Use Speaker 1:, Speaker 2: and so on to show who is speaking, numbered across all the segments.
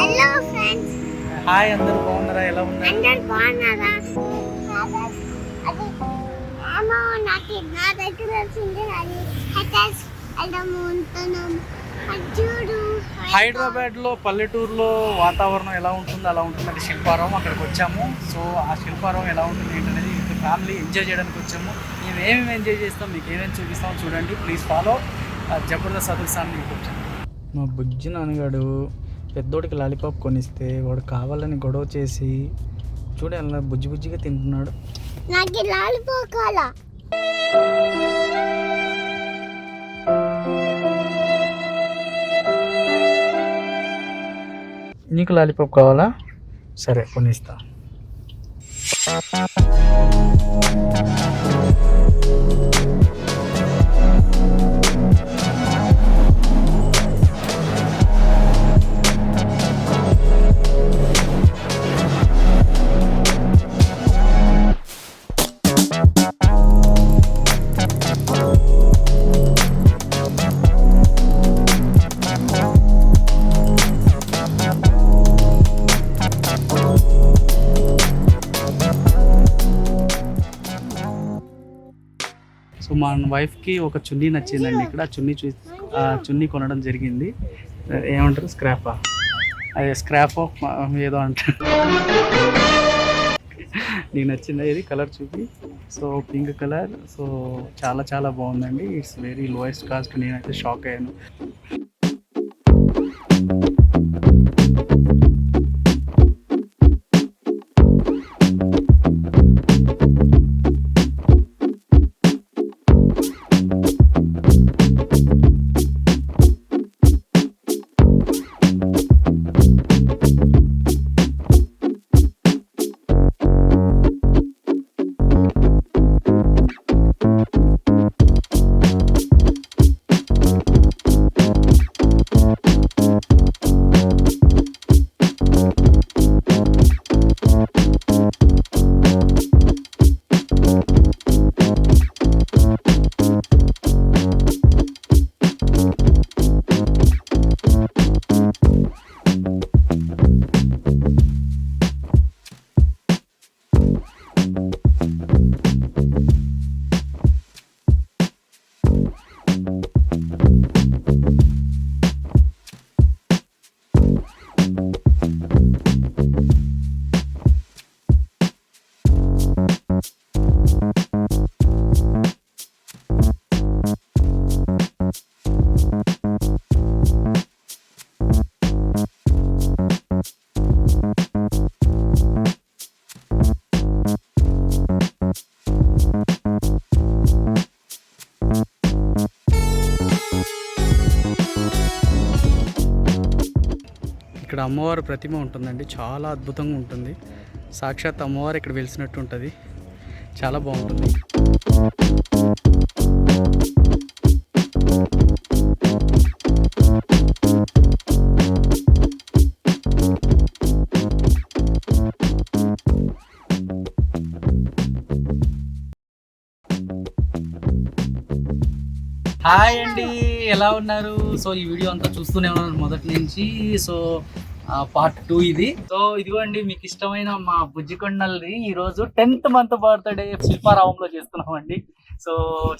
Speaker 1: Hello friends
Speaker 2: hi అందరూ బాగున్నారా? ఎలా ఉన్నారు?
Speaker 1: అందరు బాగున్నారా? అది ఏమో నాకు నా దగ్గర వచ్చింది అది హెటస్ ఉంటున్నాం అది చూడు
Speaker 2: హైదరాబాద్. లో పల్లెటూరులో వాతావరణం ఎలా ఉంటుందో అలా ఉంటుందంటే శిల్పారావం. అక్కడికి వచ్చాము. సో ఆ శిల్పారావం ఎలా ఉంటుంది ఏంటనేది విత్ ఫ్యామిలీ ఎంజాయ్ చేయడానికి వచ్చాము. మేము ఏమేమి ఎంజాయ్ చేస్తాం మీకు ఏమేమి చూపిస్తామో చూడండి. ప్లీజ్ ఫాలో జబర్దస్త్ అదుర్సాన్ యూట్యూబ్ ఛానల్ మా బుజ్జి నాన్నగాడు పెద్దోడికి లాలీపాప్ కొనిస్తే వాడు కావాలని గొడవ చేసి చూడు అలా బుజ్జి బుజ్జిగా తింటున్నాడు.
Speaker 1: నాకు లాలిపోకాల
Speaker 2: నీకు లాలీపాప్ కావాలా? సరే కొనిస్తా. సో మా వైఫ్కి ఒక చున్నీ నచ్చిందండి ఇక్కడ. చున్నీ చూ ఆ చున్నీ కొనడం జరిగింది. ఏమంటారు? స్క్రాపా. అదే స్క్రాప్ ఆఫ్ ఏదో అంటారు. నీకు నచ్చిందా ఇది? కలర్ చూపి. So pink colour. సో చాలా చాలా బాగుందండి. It's very lowest cost. నేనైతే షాక్ అయ్యాను. ఇక్కడ అమ్మవారి ప్రతిమ ఉంటుందండి. చాలా అద్భుతంగా ఉంటుంది. సాక్షాత్ అమ్మవారు ఇక్కడ వెలిసినట్టు ఉంటుంది. చాలా బాగుంటుంది. హాయ్ అండి. ఎలా ఉన్నారు? సో ఈ వీడియో అంతా చూస్తూనే ఉన్నారు మొదటి నుంచి. సో పార్ట్ టూ ఇది. సో ఇదిగోండి మీకు ఇష్టమైన మా బుజ్జికొండల్ని ఈ రోజు టెన్త్ మంత్ బర్త్డే శిల్పారావంలో చేస్తున్నాం అండి సో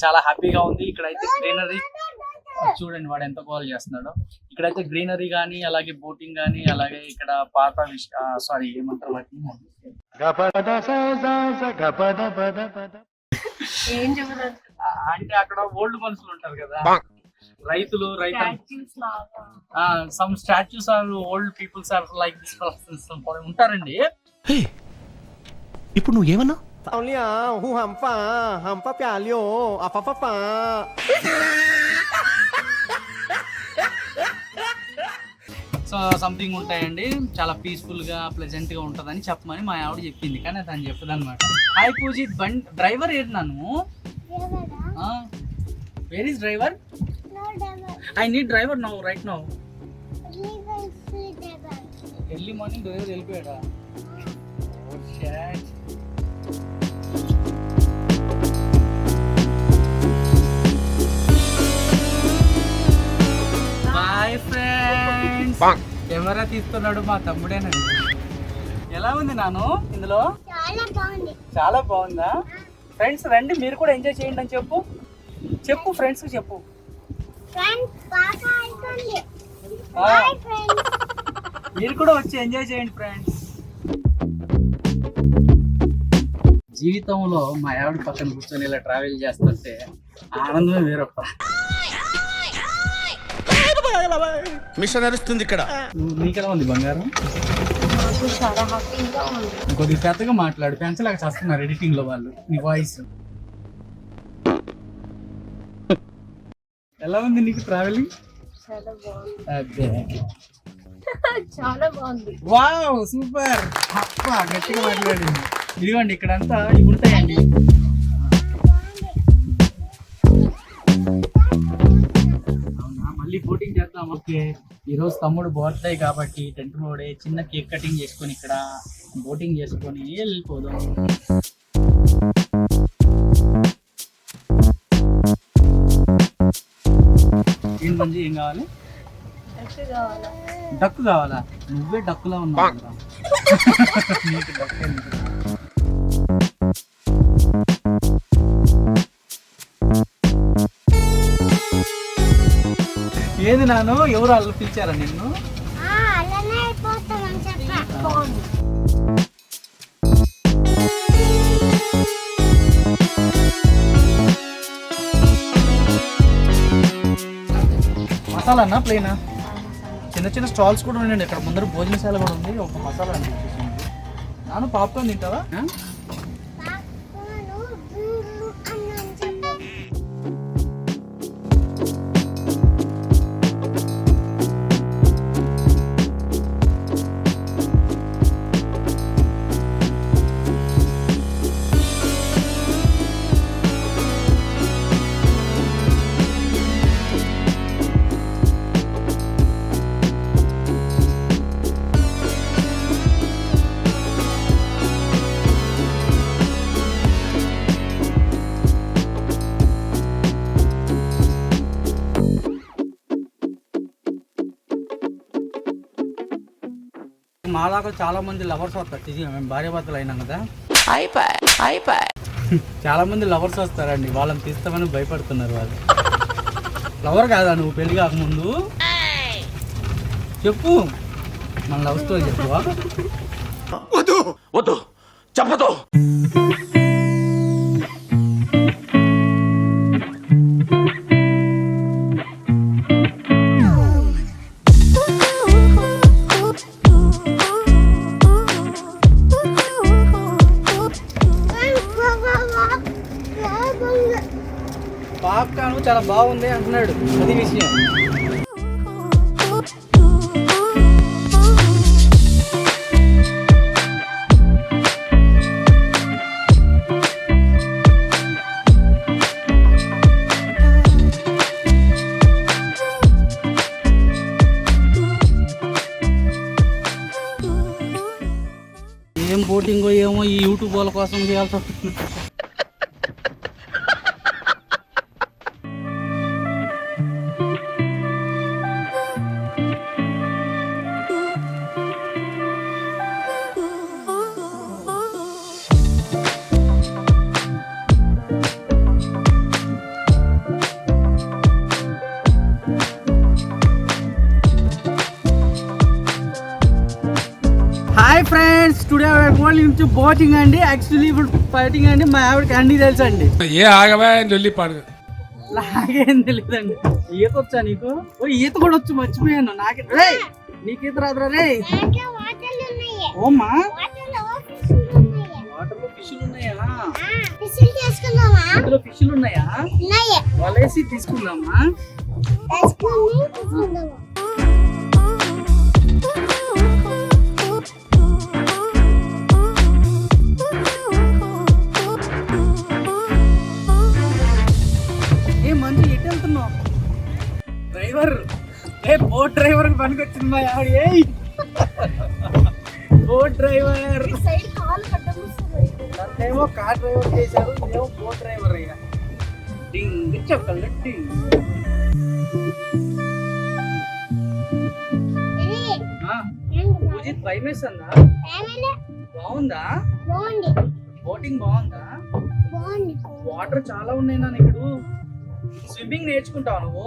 Speaker 2: చాలా హ్యాపీగా ఉంది. ఇక్కడైతే గ్రీనరీ చూడండి వాడు ఎంత కాల్ చేస్తున్నాడో. ఇక్కడైతే గ్రీనరీ కానీ అలాగే బోటింగ్ కానీ అలాగే ఇక్కడ పాత సారీ ఏమంటారు వాటిని? అంటే అక్కడ ఓల్డ్ మనుషులు ఉంటారు కదా. రైతులు రైతు some statues are old peoples are like this persons ఉంటారండి.
Speaker 3: ఇప్పుడు
Speaker 4: నువ్వు ఏమన్నా?
Speaker 2: సో సంథింగ్ ఉంటాయండి. చాలా పీస్ఫుల్గా ప్లెజెంట్గా ఉంటుందని చెప్పమని మా ఆవిడ చెప్పింది. కానీ దాన్ని చెప్పదు అనమాట హాయ్ పూజిత్ బండి డ్రైవర్ ఏంటి నన్ను? Where driver I need driver now right now early morning driver వెళ్ళిపోయాడా? Oh, shit. Boy friends camera తీస్తున్నాడు మా తమ్ముడేనండి. ఎలా ఉంది నాను ఇందులో?
Speaker 1: చాలా బాగుంది.
Speaker 2: చాలా బాగుందా? ఫ్రెండ్స్ రండి మీరు కూడా ఎంజాయ్ చేయండి అని చెప్పు. చెప్పు ఫ్రెండ్స్ చెప్పు. మీరు కూడా వచ్చి ఎంజాయ్ చేయండి ఫ్రెండ్స్ జీవితంలో మా ఆవిడ పక్కన కూర్చొని ఇలా ట్రావెల్ చేస్తుంటే ఆనందమే వేరప్ప
Speaker 3: మిషన్ నడుస్తుంది ఇక్కడ.
Speaker 2: నువ్వు- నీకెలా ఉంది బంగారం? కొద్దిగా పెద్దగా మాట్లాడు పెంచలేక చేస్తున్నారు ఎడిటింగ్లో వాళ్ళు నీ వాయిస్ ఎలా ఉంది నీకు ట్రావెలింగ్
Speaker 5: చాలా బాగుంది.
Speaker 2: అబ్బే.
Speaker 5: చాలా బాగుంది.
Speaker 2: Wow super. అప్ప గట్టిగా మాట్లాడింది ఇదిగోండి ఇక్కడంతా ఇవి ఉంటాయండి. అవునా మళ్ళీ బోటింగ్ చేద్దాం. ఓకే. ఈరోజు తమ్ముడు బర్త్డే కాబట్టి టెంట్ రోడే చిన్న కేక్ కటింగ్ చేసుకొని ఇక్కడ బోటింగ్ చేసుకొని వెళ్ళిపోదాం. ఏం మంది ఏం కావాలి?
Speaker 5: డక్కు కావాలా?
Speaker 2: డక్కు కావాలా? నువ్వే డక్కులా ఉన్నావు. నీకు డక్కు ఎందుకు? ఏది నాను? ఎవరు వాళ్ళు పిలిచారా నిన్ను?
Speaker 1: ఆ,
Speaker 2: మసాలా ప్లేనా? చిన్న చిన్న స్టాల్స్ కూడా ఉన్నాయండి ఇక్కడ ముందర భోజనశాల కూడా ఉంది. ఒక మసాలా అండి. నాను పాప్కార్న్ తింటావా? మాలాగా చాలా మంది లవర్స్ వస్తారు మేము భార్య భర్తలు అయినాం కదా. చాలా మంది లవర్స్ వస్తారండి. వాళ్ళని తీస్తామని భయపడుతున్నారు వాళ్ళు. లవర్ కాదా నువ్వు? పెళ్ళి కాకముందు. చెప్పు. మన లవ్ స్టోరీ చెప్పు.
Speaker 3: వద్దు. వద్దు. చెప్పదు.
Speaker 2: చాలా బాగుంది అంటున్నాడు. అది విషయం. ఏం బోటింగ్ ఏమో ఈ యూట్యూబ్ వాళ్ళ కోసం చేయాల్సి వస్తుంది. టుడే ఓన్లీ నుంచి బోటింగ్ అండి యాక్చువల్లీ ఇప్పుడు ఫైటింగ్ అండి మా ఆవిడకి అన్ని తెలుసు అండి.
Speaker 6: ఏ ఆగవా లొల్లి పాడు
Speaker 2: నాకేం తెలియదండి ఈత వచ్చా నీకు? ఓ ఈత కూడా వచ్చు మర్చిపోయాను. నాకే రే నీకు ఈత రాదురా రే
Speaker 1: ఉన్నాయి. వాటర్లో ఫిష్లు ఉన్నాయా.
Speaker 2: అందులో ఫిష్లు ఉన్నాయా?
Speaker 1: ఉన్నాయి?
Speaker 2: వలేసి తీసుకుందామా? డ్రైవర్. ఏ బోట్ డ్రైవర్ పనికి వచ్చింది మా ఆవిడ. ఏయ్. Boat driver. నన్నేమో కార్ డ్రైవర్ చేశారు నేమో బోట్ డ్రైవర్ అయ్యా డింగ్ చెప్పండి డింగ్. రజిత్ భయం వేస్తుందా? బాగుందా? బోటింగ్ బాగుందా. వాటర్ చాలా ఉన్నాయి నాన్న ఇక్కడ. స్విమ్మింగ్ నేర్చుకుంటావు నువ్వు?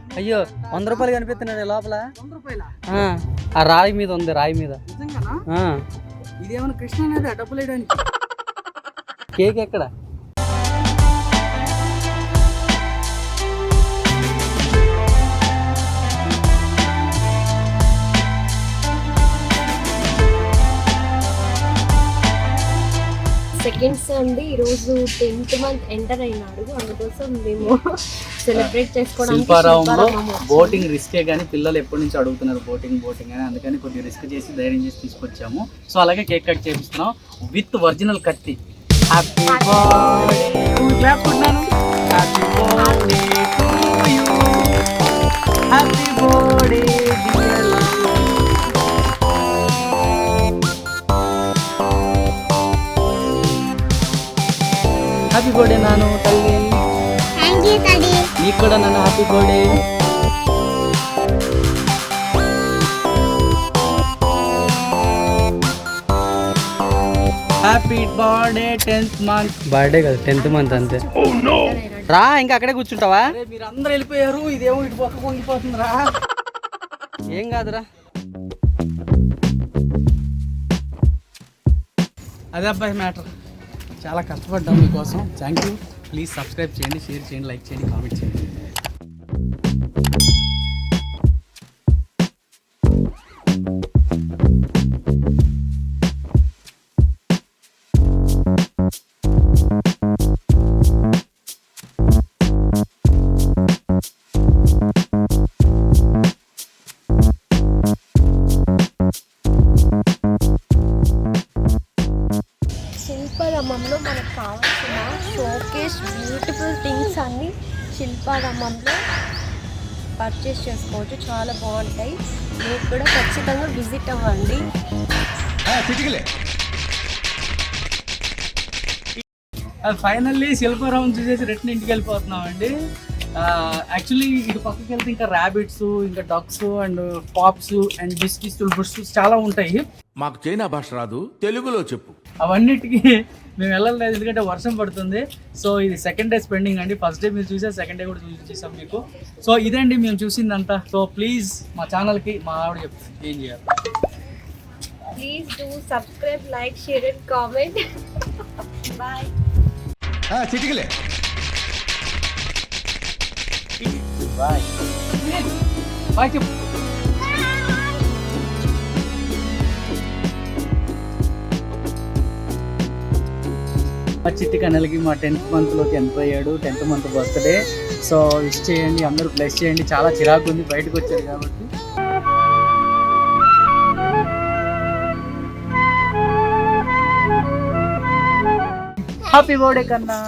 Speaker 7: అయ్యో వంద రూపాయలు కనిపిస్తున్నాడు లోపల. ఆ, రాయి మీద ఉంది రాయి మీద.
Speaker 2: నిజంగానా?
Speaker 7: ఆ,
Speaker 2: ఇదేమైనా కృష్ణ డబ్బులు వేయడానికి.
Speaker 7: కేక్ ఎక్కడ?
Speaker 5: సెకండ్స్ అండి ఈరోజు టెన్త్ మంత్ ఎంటర్ అయినాడు అందుకోసం మేము సెలబ్రేట్ చేసుకోవడానికి.
Speaker 2: బోటింగ్ రిస్కే కానీ పిల్లలు ఎప్పటి నుంచి అడుగుతున్నారు బోటింగ్ బోటింగ్ అని. అందుకని కొద్దిగా రిస్క్ చేసి ధైర్యం చేసి తీసుకొచ్చాము. సో అలాగే కేక్ కట్ చేపిస్తున్నాం. విత్ ఒరిజినల్ కత్తి. Happy happy birthday happy birthday happy birthday నాను తల్లి నీకు కూడా నన్ను happy birthday happy birthday tenth month
Speaker 7: birthday కదా టెన్త్ మంత్ అంతే రా ఇంకా అక్కడే కూర్చుంటావా
Speaker 2: అరే మీరు అందరు వెళ్ళిపోయారు ఇదేమో ఇటు పక్క పొంగిపోతుందిరా
Speaker 7: ఏం కాదురా
Speaker 2: అదే అబ్బాయి మ్యాటర్ చాలా కష్టపడ్డాం మీకోసం. థ్యాంక్ యూ ప్లీజ్ సబ్స్క్రైబ్ చేయండి షేర్ చేయండి లైక్ చేయండి కామెంట్ చేయండి.
Speaker 5: శిల్పారామంలో పర్చేస్ చేసుకోవచ్చు. చాలా బాగుంటాయి. మీరు కూడా ఖచ్చితంగా విజిట్ అవ్వండి.
Speaker 2: ఫైనల్లీ శిల్పారావం చూసేసి రిటర్న్ ఇంటికి వెళ్ళిపోతున్నాం అండి యాక్చువల్లీ ఇటు పక్కకి వెళ్తే ఇంకా ర్యాబిట్స్ ఇంకా ducks and pops and biscuits buds చాలా ఉంటాయి.
Speaker 3: మాకు చైనా భాష రాదు తెలుగులో చెప్పు.
Speaker 2: అవన్నిటికీ మేము వెళ్ళలేదు ఎందుకంటే వర్షం పడుతుంది. సో ఇది సెకండ్ డే స్పెండింగ్ అండి. ఫస్ట్ డే మీరు చూసే సెకండ్ డే కూడా చూసేసాం మీకు. సో ఇదండి మేము చూసిందంతా. సో ప్లీజ్ మా ఛానల్కి మా ఆవిడ చెప్పు ఏం చేయాలి?
Speaker 5: Please do subscribe like share and comment bye
Speaker 3: చిటికలే.
Speaker 2: Bye bye చెప్పు. మా చిట్టి కన్నెలకి మా టెన్త్ మంత్లోకి ఎంటర్ అయ్యాడు? Tenth month birthday. So wish చేయండి అందరూ బ్లెస్ చేయండి. చాలా చిరాకు ఉంది బయటకు వచ్చారు కాబట్టి. హ్యాపీ బర్త్డే కన్నా.